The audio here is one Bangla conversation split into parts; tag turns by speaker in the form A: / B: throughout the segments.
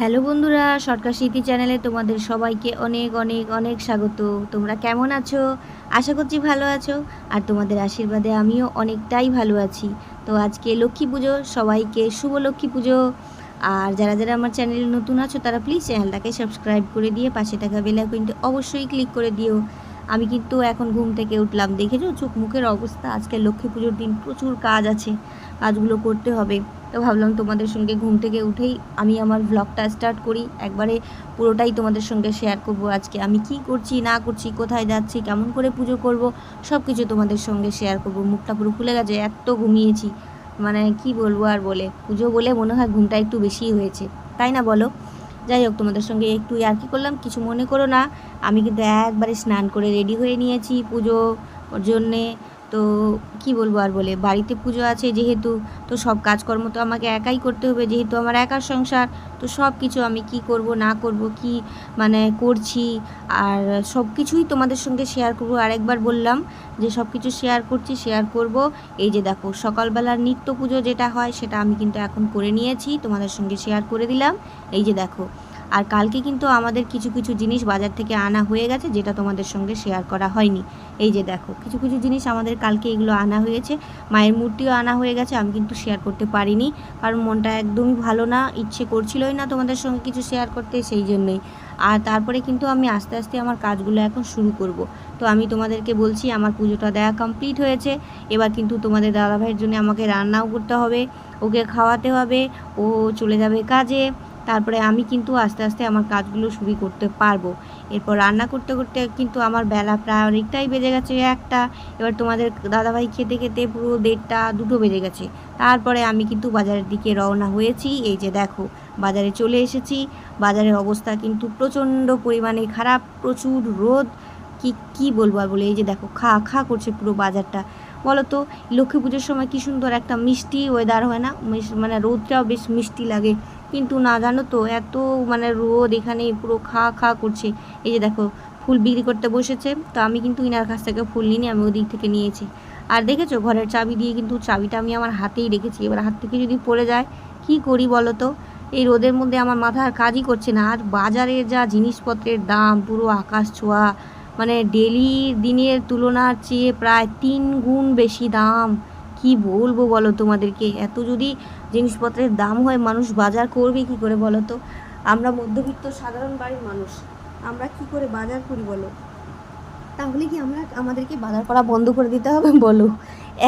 A: হ্যালো বন্ধুরা, সরকার স্মৃতি চ্যানেলে তোমাদের সবাইকে অনেক অনেক অনেক স্বাগত। তোমরা কেমন আছো? আশা করছি ভালো আছো। আর তোমাদের আশীর্বাদে আমিও অনেকটাই ভালো আছি। তো আজকে লক্ষ্মী পুজো, সবাইকে শুভ লক্ষ্মী পুজো। আর যারা যারা আমার চ্যানেলে নতুন আছো, তারা প্লিজ চ্যানেলটাকে সাবস্ক্রাইব করে দিয়ে পাশে থাকা বেলাইকনটি অবশ্যই ক্লিক করে দিও। আমি কিন্তু এখন ঘুম থেকে উঠলাম। দেখেছ? চোখ মুখের অবস্থা। আজকে লক্ষ্মী পুজোর দিন প্রচুর কাজ আছে। কাজগুলো করতে হবে। তো ভাবলাম তোমাদের সঙ্গে ঘুম থেকে উঠেই আমি আমার ব্লগটা স্টার্ট করি। একবারে পুরোটাই তোমাদের সঙ্গে শেয়ার করব আজকে। আমি কি করছি, না করছি, কোথায় যাচ্ছি, কেমন করে পুজো করব সব কিছু তোমাদের সঙ্গে শেয়ার করব। মুখটা পুরো খুলে গেছে, এত ঘুমিয়েছি। মানে কি বলব আর বলে? পুজো বলে মনে হয় ঘুমটা একটু বেশিই হয়েছে। তাই না বলো? যাই হোক, তোমাদের সঙ্গে একটু আর কি করলাম, কিছু মনে করো না। আমি কিন্তু একবারে স্নান করে রেডি হয়ে নিয়েছি পুজো ওর জন্যে। তো কি বলব আর বলে? বাড়িতে পুজো আছে যেহেতু, তো সব কাজকর্ম তো আমাকে একাই করতে হবে। যেহেতু আমার একার সংসার, তো সব কিছু আমি কি করব, না করব, কি মানে করছি? আর সব কিছুই তোমাদের সঙ্গে শেয়ার করব। আরেকবার বললাম যে সব কিছু শেয়ার করছি শেয়ার করব। এই যে দেখো, সকালবেলার নিত্য পুজো যেটা হয় সেটা আমি কিন্তু এখন করে নিয়েছি, তোমাদের সঙ্গে শেয়ার করে দিলাম। এই যে দেখো আর কালকে কিন্তু আমাদের কিছু কিছু জিনিস বাজার থেকে আনা হয়ে গেছে, যেটা তোমাদের সঙ্গে শেয়ার করা হয়নি। এই যে দেখো, কিছু কিছু জিনিস আমাদের কালকে এগুলো আনা হয়েছে। মায়ের মূর্তিও আনা হয়ে গেছে, আমি কিন্তু শেয়ার করতে পারিনি, কারণ মনটা একদমই ভালো না, ইচ্ছে করছিলই না তোমাদের সঙ্গে কিছু শেয়ার করতে সেই জন্যই। আর তারপরে কিন্তু আমি আস্তে আস্তে আমার কাজগুলো এখন শুরু করব। তো আমি তোমাদেরকে বলছি, আমার পুজোটা দেয়া কমপ্লিট হয়েছে, এবার কিন্তু তোমাদের দাদাভাইয়ের জন্য আমাকে রান্নাও করতে হবে, ওকে খাওয়াতে হবে, ও চলে যাবে কাজে। তারপরে আমি কিন্তু আস্তে আস্তে আমার কাজগুলো শুরু করতে পারব। এরপর রান্না করতে করতে কিন্তু আমার বেলা প্রায় অনেকটাই বেজে গেছে, একটা। এবার তোমাদের দাদাভাই খেতে খেতে পুরো দেড়টা, দুটো বেজে গেছে। তারপরে আমি কিন্তু বাজারের দিকে রওনা হয়েছি। এই যে দেখো, বাজারে চলে এসেছি। বাজারের অবস্থা কিন্তু প্রচণ্ড পরিমাণে খারাপ, প্রচুর রোদ। কি কি বলব আর বলে? এই যে দেখো, খা খা করছে পুরো বাজারটা। বলো তো লক্ষ্মী পুজোর সময় কি সুন্দর একটা মিষ্টি ওয়েদার হয় না? মানে রোদটাও বেশ মিষ্টি লাগে। কিন্তু না জানো তো, এত মানে রোদ এখানে পুরো খা খা করছে। এই যে দেখো, ফুল বিক্রি করতে বসেছে, তো আমি কিন্তু ইনার কাছ থেকে ফুল নিয়ে আমি ওদিক থেকে নিয়েছি। আর দেখেছ, ঘরের চাবি দিয়ে কিন্তু চাবিটা আমি আমার হাতেই রেখেছি। এবার হাত থেকে যদি পড়ে যায়, কি করি বলো তো? এই রোদের মধ্যে আমার মাথা আর কাজই করছে না। আর বাজারের যা জিনিসপত্রের দাম, পুরো আকাশ ছোঁয়া। মানে ডেলি দিনের তুলনার চেয়ে প্রায় তিন গুণ বেশি দাম। কি বলব বলো তোমাদেরকে? এত যদি জিনিসপত্রের দাম হয়, মানুষ বাজার করবে কি করে বলো তো? আমরা মধ্যবিত্ত সাধারণ বাড়ির মানুষ, আমরা কি করে বাজার করি বলো? তাহলে কি আমরা আমাদেরকে বাজার করা বন্ধ করে দিতে হবে বলো?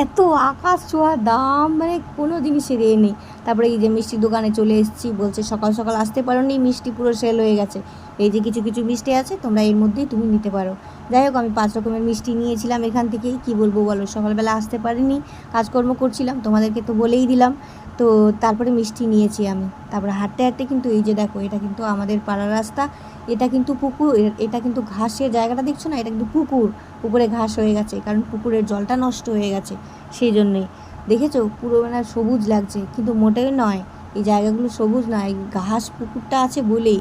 A: এত আকাশ ছোঁয়া দাম মানে কোনো জিনিসের এ নেই। তারপরে এই যে মিষ্টির দোকানে চলে এসেছি, বলছে সকাল সকাল আসতে পারো নি মিষ্টি পুরো সেল হয়ে গেছে। এই যে কিছু কিছু মিষ্টি আছে, তোমরা এর মধ্যেই তুমি নিতে পারো। যাই হোক, আমি পাঁচ রকমের মিষ্টি নিয়েছিলাম এখান থেকেই। কি বলব বলো, সকালবেলা আসতে পারিনি, কাজকর্ম করছিলাম, তোমাদেরকে তো বলেই দিলাম। তো তারপরে মিষ্টি নিয়েছি আমি। তারপরে হাঁটতে হাঁটতে কিন্তু এই যে দেখো, এটা কিন্তু আমাদের পাড়ার রাস্তা। এটা কিন্তু পুকুর এটা কিন্তু ঘাসের জায়গাটা দেখছ না? এটা কিন্তু পুকুর, পুকুরে ঘাস হয়ে গেছে, কারণ পুকুরের জলটা নষ্ট হয়ে গেছে সেই জন্যেই। দেখেছ? পুরো মানে সবুজ লাগছে, কিন্তু মোটেই নয়। এই জায়গাগুলো সবুজ নয় ঘাস পুকুরটা আছে বলেই।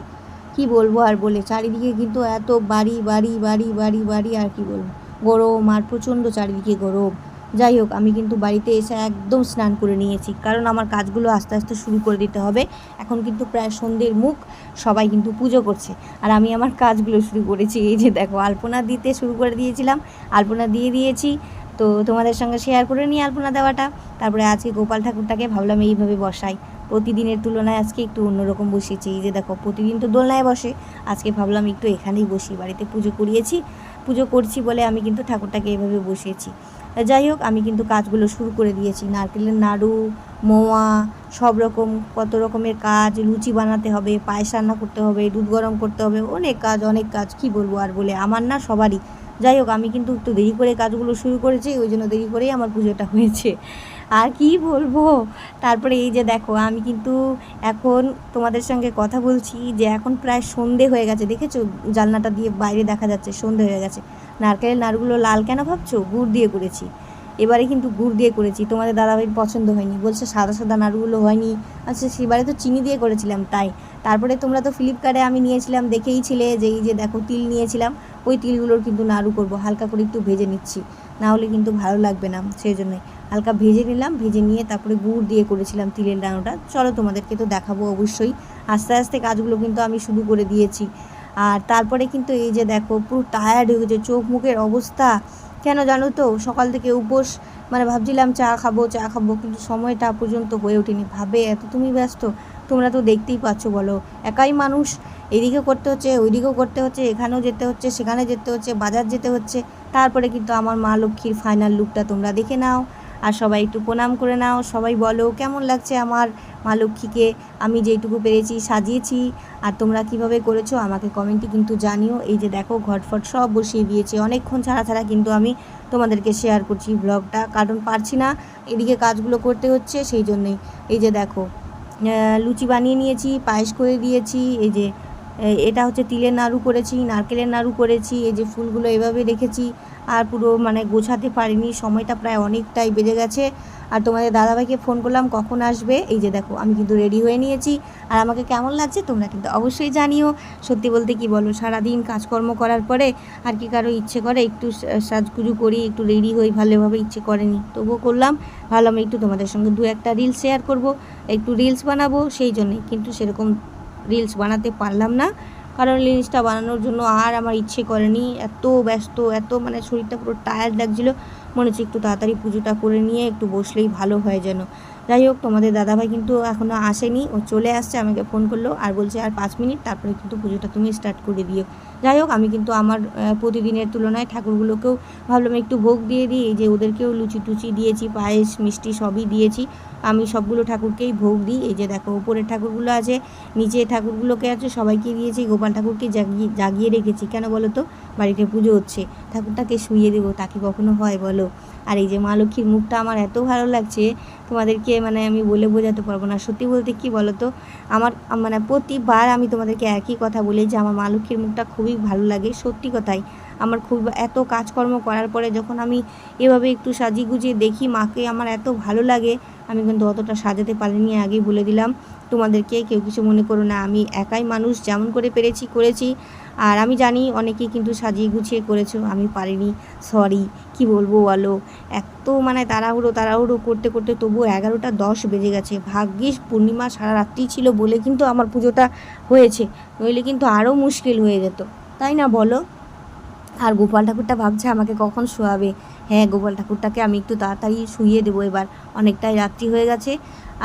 A: কি বলব আর বলে? চারিদিকে কিন্তু এত বাড়ি বাড়ি বাড়ি বাড়ি বাড়ি আর কি বলব? গরম আর প্রচণ্ড চারিদিকে গরম। যাই হোক, আমি কিন্তু বাড়িতে এসে একদম স্নান করে নিয়েছি। কারণ আমার কাজগুলো আস্তে আস্তে শুরু করে দিতে হবে। এখন কিন্তু প্রায় সন্ধ্যের মুখ, সবাই কিন্তু পুজো করছে। আর আমি আমার কাজগুলো শুরু করেছি। এই যে দেখো, আলপনা দিতে শুরু করে দিয়েছিলাম। আলপনা দিয়ে দিয়েছি। তো তোমাদের সঙ্গে শেয়ার করে নিই আলপনা দেওয়াটা। তারপরে আজকে গোপাল ঠাকুরটাকে ভাবলাম এইভাবে বসাই। প্রতিদিনের তুলনায় আজকে একটু অন্যরকম বসিয়েছি। এই যে দেখো, প্রতিদিন তো দোলনায় বসে। আজকে ভাবলাম একটু এখানেই বসি, বাড়িতে পুজো করিয়েছি। পুজো করছি বলে আমি কিন্তু ঠাকুরটাকে এভাবে বসিয়েছি। যাই হোক, আমি কিন্তু কাজগুলো শুরু করে দিয়েছি। নারকেলের নাড়ু, মোয়া, সব রকম, কত রকমের কাজ, লুচি বানাতে হবে, পায়েস রান্না করতে হবে, দুধ গরম করতে হবে, অনেক কাজ অনেক কাজ, কি বলব আর বলে। আমার না সবারই যাই হোক, আমি কিন্তু একটু দেরি করে কাজগুলো শুরু করেছি, ওই জন্য দেরি করেই আমার পুজোটা হয়েছে। আর কি বলব? তারপরে এই যে দেখো, আমি কিন্তু এখন তোমাদের সঙ্গে কথা বলছি যে এখন প্রায় সন্ধে হয়ে গেছে, দেখেছ? জানলাটা দিয়ে বাইরে দেখা যাচ্ছে, সন্ধে হয়ে গেছে। নারকেলের নারগুলো লাল কেন ভাবছ? গুড় দিয়ে করেছি। এবারে কিন্তু গুড় দিয়ে করেছি। তোমাদের দাদাভাইয়ের পছন্দ হয়নি। বলছে, সাদা সাদা নাড়ুগুলো হয়নি। আচ্ছা সেবারে তো চিনি দিয়ে করেছিলাম, তাই। তারপরে তোমরা তো ফ্লিপকার্টে আমি নিয়েছিলাম, দেখেই ছিলে যে এই যে দেখো, তিল নিয়েছিলাম। ওই তিলগুলোর কিন্তু নাড়ু করব, হালকা করে একটু ভেজে নিচ্ছি। না হলে কিন্তু ভালো লাগবে না, সেই জন্যই হালকা ভেজে নিলাম, ভেজে নিয়ে তারপরে গুড় দিয়ে করেছিলাম তিলের ডানোটা চলো তোমাদেরকে তো দেখাবো অবশ্যই। আস্তে আস্তে কাজগুলো কিন্তু আমি শুরু করে দিয়েছি। আর তারপরে কিন্তু এই যে দেখো, পুরো টায়ার্ড হয়ে গেছে চোখ মুখের অবস্থা। কেন জানো তো? সকাল থেকে উপোস মানে ভাবছিলাম চা খাব চা খাব, কিন্তু সময়টা পর্যন্ত হয়ে ওঠেনি। ভাবে, এত তুমি ব্যস্ত? তোমরা তো দেখতেই পাচ্ছ, বলো। একাই মানুষ, এদিকে করতে হচ্ছে, ওইদিকেও করতে হচ্ছে, এখানেও যেতে হচ্ছে, সেখানে যেতে হচ্ছে, বাজার যেতে হচ্ছে। তারপরে কিন্তু আমার মা লক্ষ্মীর ফাইনাল লুকটা তোমরা দেখে নাও। আর সবাই একটু প্রণাম করে নাও, সবাই বলো কেমন লাগছে আমার মা লক্ষ্মীকে? আমি যেইটুকু পেরেছি সাজিয়েছি। আর তোমরা কীভাবে করেছ আমাকে কমেন্টে কিন্তু জানিও। এই যে দেখো ঘটফট সব বসিয়ে দিয়েছি। অনেকক্ষণ ছাড়া ছাড়া কিন্তু আমি তোমাদেরকে শেয়ার করছি ব্লগটা কারণ পারছি না এদিকে কাজগুলো করতে হচ্ছে, সেই জন্যেই। এই যে দেখো লুচি বানিয়ে নিয়েছি, পায়েস করে দিয়েছি। এই যে এটা হচ্ছে তিলের নাড়ু করেছি, নারকেলের নাড়ু করেছি। এই যে ফুলগুলো এভাবে রেখেছি। আর পুরো মানে গোছাতে পারিনি, সময়টা প্রায় অনেকটাই বেড়ে গেছে। আর তোমাদের দাদাভাইকে ফোন করলাম, কখন আসবে? এই যে দেখো, আমি কিন্তু রেডি হয়ে নিয়েছি। আর আমাকে কেমন লাগছে তোমরা কিন্তু অবশ্যই জানিও। সত্যি বলতে কি বলো, সারাদিন কাজকর্ম করার পরে আর কি কারও ইচ্ছে করে, একটু সাজগুজু করি, একটু রেডি হই, ভালোভাবে ইচ্ছে করেনি। তবুও করলাম, ভাবলাম একটু তোমাদের সঙ্গে দু একটা রিলস শেয়ার করব। একটু রিলস বানাবো, সেই জন্যে। কিন্তু সেরকম রিলস বানাতে পারলাম না। কারণ রিলসটা বানানোর জন্য আর আমার ইচ্ছে করেনি। এত ব্যস্ত, এত মানে শরীরটা পুরো টায়ার্ড লাগছিল। মনে হচ্ছে একটু তাড়াতাড়ি পুজোটা করে নিয়ে একটু বসলেই ভালো হয় যেন। যাই হোক, তোমাদের দাদাভাই কিন্তু এখনও আসেনি। ও চলে আসছে, আমাকে ফোন করল আর বলছে, আর পাঁচ মিনিট, তারপরে কিন্তু পুজোটা তুমি স্টার্ট করে দিও। যাই হোক, আমি কিন্তু আমার প্রতিদিনের তুলনায় ঠাকুরগুলোকেও ভাবলাম একটু ভোগ দিয়ে দিই। এই যে ওদেরকেও লুচি টুচি দিয়েছি, পায়েস, মিষ্টি সবই দিয়েছি। আমি সবগুলো ঠাকুরকেই ভোগ দিই। এই যে দেখো উপরের ঠাকুরগুলো আছে নিচে ঠাকুরগুলোকে আছে, সবাইকে দিয়েছি। গোপাল ঠাকুরকে জাগিয়ে জাগিয়ে রেখেছি। কেন বলো তো? বাড়িতে পুজো হচ্ছে। ঠাকুরটাকে শুইয়ে দেবো, তাকে কখনো হয় বলো? আর এই যে মা লক্ষ্মীর মুখটা আমার এত ভালো লাগছে, তোমাদেরকে মানে আমি বলে বোঝাতে পারব না। সত্যি বলতে কি বলো তো? আমার মানে প্রতিবার আমি তোমাদেরকে একই কথা বলি যে আমার মা লক্ষ্মীর মুখটা খুবই ভালো লাগে, সত্যি কথাই। আমার খুব এত কাজকর্ম করার পরে যখন আমি এভাবে একটু সাজিয়ে গুজিয়ে দেখি মাকে আমার এত ভালো লাগে, আমি কিন্তু অতটা সাজাতে পারিনি আগেই বলে দিলাম। তোমাদেরকে কেউ কিছু মনে করো না, আমি একাই মানুষ, যেমন করে পেরেছি, করেছি। আর আমি জানি অনেকে কিন্তু সাজিয়ে গুছিয়ে করেছ, আমি পারিনি সরি কি বলব বলো? এত মানে তাড়াহুড়ো তাড়াহুড়ো করতে করতে তবুও এগারোটা দশ বেজে গেছে। ভাগ্যিস পূর্ণিমা সারা রাত্রি ছিল বলে কিন্তু আমার পুজোটা হয়েছে, নইলে কিন্তু আরও মুশকিল হয়ে যেত। তাই না বলো? আর গোপাল ঠাকুরটা ভাবছে আমাকে কখন শোয়াবে। হ্যাঁ গোপাল ঠাকুরটাকে আমি একটু তাড়াতাড়ি শুইয়ে দেবো এবার। অনেকটাই রাত্রি হয়ে গেছে।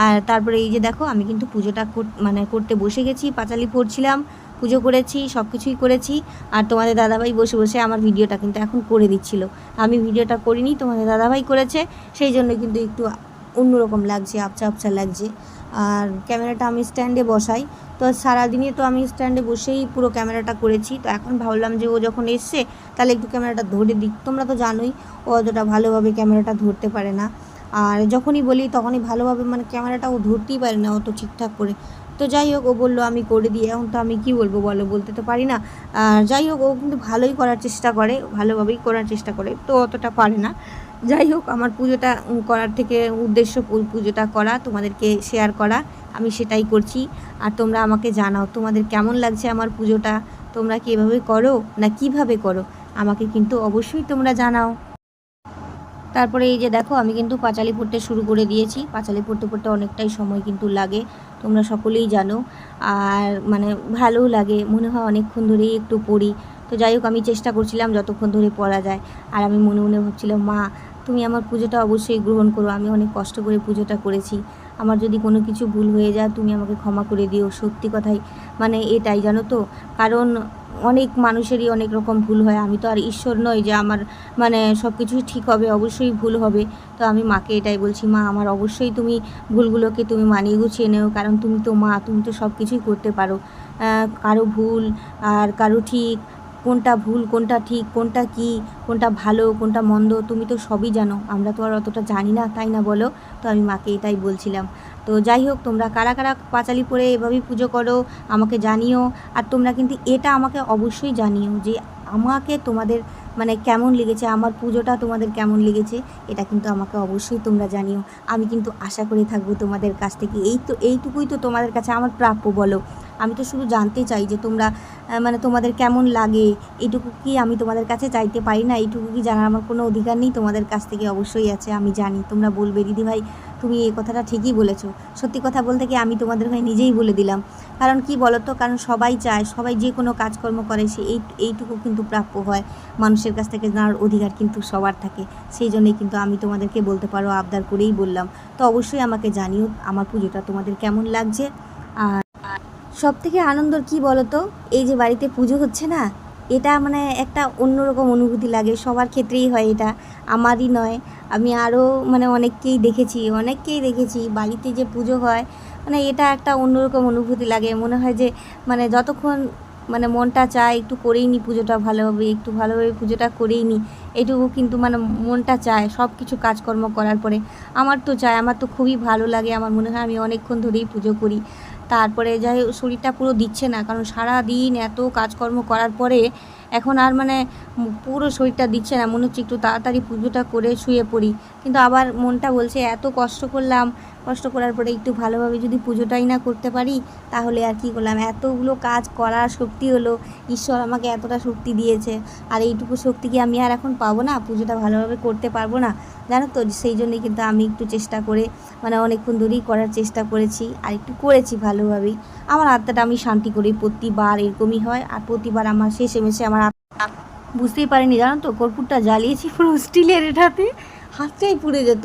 A: আর তারপরে এই যে দেখো, আমি কিন্তু পুজোটা মানে করতে বসে গেছি, পাঁচালি পড়ছিলাম পুজো করেছি সব কিছুই করেছি, আর তোমাদের দাদাভাই বসে বসে আমার ভিডিওটা কিন্তু এখন করে দিচ্ছিল। আমি ভিডিওটা করিনি, তোমাদের দাদাভাই করেছে, সেই জন্য কিন্তু একটু অন্যরকম লাগছে, আবছা আবছা লাগছে। আর ক্যামেরাটা আমি স্ট্যান্ডে বসাই, তো সারাদিনে তো আমি স্ট্যান্ডে বসেই পুরো ক্যামেরাটা করেছি, তো এখন ভাবলাম যে ও যখন এসছে, তাহলে একটু ক্যামেরাটা ধরে দিক। তোমরা তো জানোই, ও অতটা ভালোভাবে ক্যামেরাটা ধরতে পারে না। আর যখনই বলি তখনই ভালোভাবে মানে ক্যামেরাটা ও ধরতেই পারে না অত ঠিকঠাক করে। তো যাই হোক, ও বলল, আমি করে দিই। এখন তো আমি কি বলব বলো, বলতে তো পারি না। আর যাই হোক, ও কিন্তু ভালোই করার চেষ্টা করে, ভালোভাবেই করার চেষ্টা করে, তো অতটা পারে না। যাই হোক, আমার পুজোটা করার থেকে উদ্দেশ্য পুজোটা করা, তোমাদেরকে শেয়ার করা, আমি সেটাই করছি। আর তোমরা আমাকে জানাও, তোমাদের কেমন লাগছে আমার পুজোটা? তোমরা কি এভাবে করো না কীভাবে করো? আমাকে কিন্তু অবশ্যই তোমরা জানাও। তারপরে এই যে দেখো, আমি কিন্তু পাঁচালি পড়তে শুরু করে দিয়েছি। পাঁচালি পড়তে পড়তে অনেকটাই সময় কিন্তু লাগে, তোমরা সকলেই জানো। আর মানে ভালোও লাগে, মনে হয় অনেকক্ষণ ধরেই একটু পড়ি। তো যাই হোক, আমি চেষ্টা করছিলাম যতক্ষণ ধরে পড়া যায়। আর আমি মনে মনে ভাবছিলাম, মা, তুমি আমার পুজোটা অবশ্যই গ্রহণ করো। আমি অনেক কষ্ট করে পুজোটা করেছি। আমার যদি কোনো কিছু ভুল হয়ে যায়, তুমি আমাকে ক্ষমা করে দিও। সত্যি কথাই মানে এটাই, জানো তো? কারণ অনেক মানুষেরই অনেক রকম ভুল হয়। আমি তো আর ঈশ্বর নই যে আমার মানে সব কিছুই ঠিক হবে, অবশ্যই ভুল হবে। তো আমি মাকে এটাই বলছি, মা, আমার অবশ্যই তুমি ভুলগুলোকে তুমি মানিয়ে গুছিয়ে নেও, কারণ তুমি তো মা, তুমি তো সব কিছুই করতে পারো। কারও ভুল আর কারও ঠিক, কোনটা ভুল, কোনটা ঠিক, কোনটা কি, কোনটা ভালো, কোনটা মন্দ, তুমি তো সবই জানো। আমরা তো আর অতটা জানি না, তাই না বলো? তো আমি মাকে এটাই বলছিলাম। তো যাই হোক তোমরা কারা কারা পাঁচালি পরে এভাবেই পুজো করো, আমাকে জানিও। আর তোমরা কিন্তু এটা আমাকে অবশ্যই জানিও যে আমাকে তোমাদের মানে কেমন লেগেছে, আমার পুজোটা তোমাদের কেমন লেগেছে, এটা কিন্তু আমাকে অবশ্যই তোমরা জানিও। আমি কিন্তু আশা করে থাকব তোমাদের কাছ থেকে, এই তো, এইটুকুই তো তোমাদের কাছে আমার প্রাপ্য বলো। আমি তো শুধু জানতে চাই যে তোমরা মানে তোমাদের কেমন লাগে? এইটুকু কি আমি তোমাদের কাছে চাইতে পারি না? এইটুকু কি জানার আমার কোনো অধিকার নেই? তোমাদের কাছ থেকে অবশ্যই আছে, আমি জানি। তোমরা বলবে দিদিভাই তুমি এই কথাটা ঠিকই বলেছ। সত্যি কথা বলতে কি আমি তোমাদের ভাই নিজেই বলে দিলাম। কারণ কি বলো তো কারণ সবাই চায়, সবাই যে কোনো কাজকর্ম করে, সে এই, এইটুকু কিন্তু প্রাপ্য হয়। মানুষের কাছ থেকে জানার অধিকার কিন্তু সবার থাকে। সেই জন্যই কিন্তু আমি তোমাদেরকে বলতে পারো, আবদার করেই বললাম। তো অবশ্যই আমাকে জানিও, আমার পুজোটা তোমাদের কেমন লাগছে? আর সব থেকে আনন্দর কি বলো তো এই যে বাড়িতে পুজো হচ্ছে না, এটা মানে একটা অন্যরকম অনুভূতি লাগে। সবার ক্ষেত্রেই হয় এটা, আমারই নয়। আমি আরও মানে অনেককেই দেখেছি অনেককেই দেখেছি। বাড়িতে যে পুজো হয় মানে এটা একটা অন্যরকম অনুভূতি লাগে। মনে হয় যে মানে যতক্ষণ মানে মনটা চায়, একটু করেই নি পুজোটা ভালোভাবে, একটু ভালোভাবে পুজোটা করেই নি, এটুকু কিন্তু মানে মনটা চায় সব কিছু কাজকর্ম করার পরে। আমার তো চায়, আমার তো খুবই ভালো লাগে। আমার মনে হয় আমি অনেকক্ষণ ধরেই পুজো করি। তারপরে যাই শরীরটা পুরো দিচ্ছে না, কারণ সারা দিন এত কাজকর্ম করার পরে এখন আর মানে পুরো শরীরটা দিচ্ছে না, মনে হচ্ছে একটু তাড়াতাড়ি পুজোটা করে শুয়ে পড়ি। কিন্তু আবার মনটা বলছে, এত কষ্ট করলাম কষ্ট করার পরে একটু ভালোভাবে যদি পুজোটাই না করতে পারি, তাহলে আর কি করলাম? এতগুলো কাজ করার শক্তি হলো, ঈশ্বর আমাকে এতটা শক্তি দিয়েছে। আর এইটুকু শক্তি কি আমি আর এখন পাবো না? পুজোটা ভালোভাবে করতে পারব না। জানো তো, সেই জন্যই কিন্তু আমি একটু চেষ্টা করে মানে অনেকক্ষণ ধরেই করার চেষ্টা করেছি, আর একটু করেছি ভালোভাবেই। আমার আত্মাটা আমি শান্তি করি, প্রতিবার এরকমই হয়, আর প্রতিবার আমার শেষে মেশে আমার আত্মা বুঝতেই পারিনি, জানো তো, কর্পূরটা জ্বালিয়েছি পুরো স্টিলের এটাতে, হাতটাই পুড়ে যেত।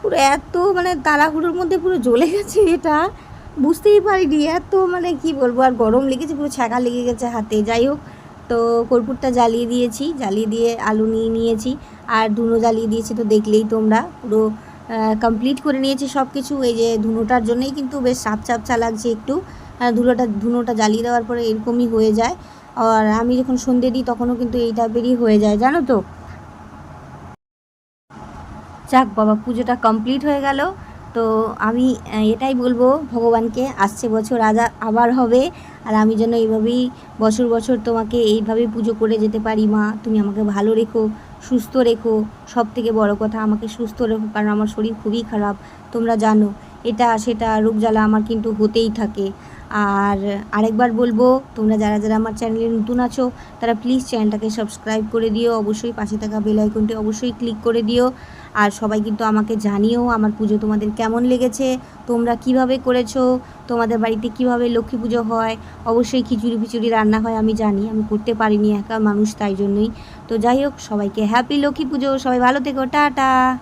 A: পুরো এত মানে তাড়াহুড়োর মধ্যে পুরো জ্বলে গেছে এটা। বুঝতেই পারিনি, এত মানে কি বলব, আর গরম লেগেছে, পুরো ছ্যাঁকা লেগে গেছে হাতে। যাই হোক, তো কর্পূরটা জ্বালিয়ে দিয়েছি, জ্বালিয়ে দিয়ে আলু নিয়ে নিয়েছি, আর ধুনো জ্বালিয়ে দিয়েছি তো দেখলেই তোমরা। পুরো কমপ্লিট করে নিয়েছি সব কিছু এই যে ধুনোটার জন্যই কিন্তু বেশ সাপ চাপচা লাগছে একটু। ধুলোটা, ধুনোটা জ্বালিয়ে দেওয়ার পরে এরকমই হয়ে যায়। আর আমি যখন সন্ধে দিই, তখনও কিন্তু এই টাইপেরই হয়ে যায়, জানো তো? যাক বাবা, পুজোটা কমপ্লিট হয়ে গেল। তো আমি এটাই বলব, ভগবানকে আসছে বছর আজা আবার হবে, আর আমি যেন এইভাবেই বছর বছর তোমাকে এইভাবে পুজো করে যেতে পারি, মা। তুমি আমাকে ভালো রেখো, সুস্থ রেখো। সব থেকে বড় কথা, আমাকে সুস্থ রেখো, কারণ আমার শরীর খুবই খারাপ, তোমরা জানো। এটা, সেটা রোগ জ্বালা আমার কিন্তু হতেই থাকে। আর আরেকবার বলব, তোমরা যারা যারা আমার চ্যানেলে নতুন আছো, তারা প্লিজ চ্যানেলটাকে সাবস্ক্রাইব করে দিও। অবশ্যই পাশে থাকা বেল আইকনটি অবশ্যই ক্লিক করে দিও। আর সবাই কিন্তু আমাকে জানিও আমার পুজো তোমাদের কেমন লেগেছে, তোমরা কীভাবে করেছ, তোমাদের বাড়িতে কীভাবে লক্ষ্মী পুজো হয়, অবশ্যই খিচুড়ি ফিচুড়ি রান্না হয় আমি জানি, আমি করতে পারিনি একা মানুষ তাই জন্যই। তো যাই হোক, সবাইকে হ্যাপি লক্ষ্মী পুজো, সবাই ভালো থেকো, টাটা।